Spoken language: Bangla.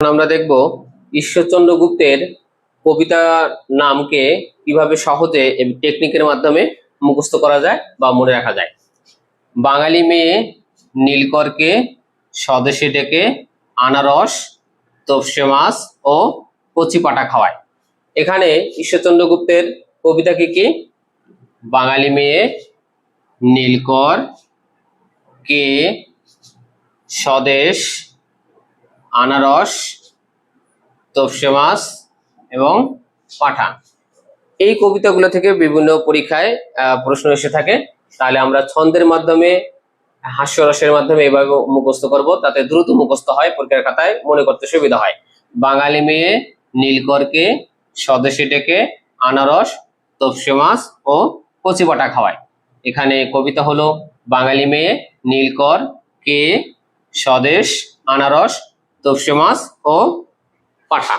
আমরা দেখব ঈশ্বরচন্দ্র গুপ্তের কবিতা নামকে কীভাবে সহজে টেকনিকের মাধ্যমে মুখস্থ করা যায় বা মনে রাখা যায়। বাঙালি মেয়ে নীলকরকে, স্বদেশে ডেকে আনারস তপসে মাছ ও কচি পাটা খাওয়ায়। এখানে ঈশ্বরচন্দ্র গুপ্তের কবিতা কি কি? বাঙালি মেয়ে নীলকর কে, স্বদেশ আনারস তপসে মাছ এবং পাঠান। এই কবিতাগুলো থেকে বিভিন্ন পরীক্ষায় প্রশ্ন এসে থাকে। তাহলে আমরা ছন্দের মাধ্যমে, হাস্যরসের মাধ্যমে এভাবে মুখস্থ করব। তাতে দ্রুত মুখস্থ হয়, পরীক্ষার খাতায় মনে করতে সুবিধা হয়। বাঙালি মেয়ে, নীলকরকে, স্বদেশে ডেকে আনারস তপসে মাছ ও কচি পাটা খাওয়ায়। এখানে কবিতা হলো, বাঙালি মেয়ে, নীলকর, কে, স্বদেশ, আনারস তপসে মাছ ও পাঠা।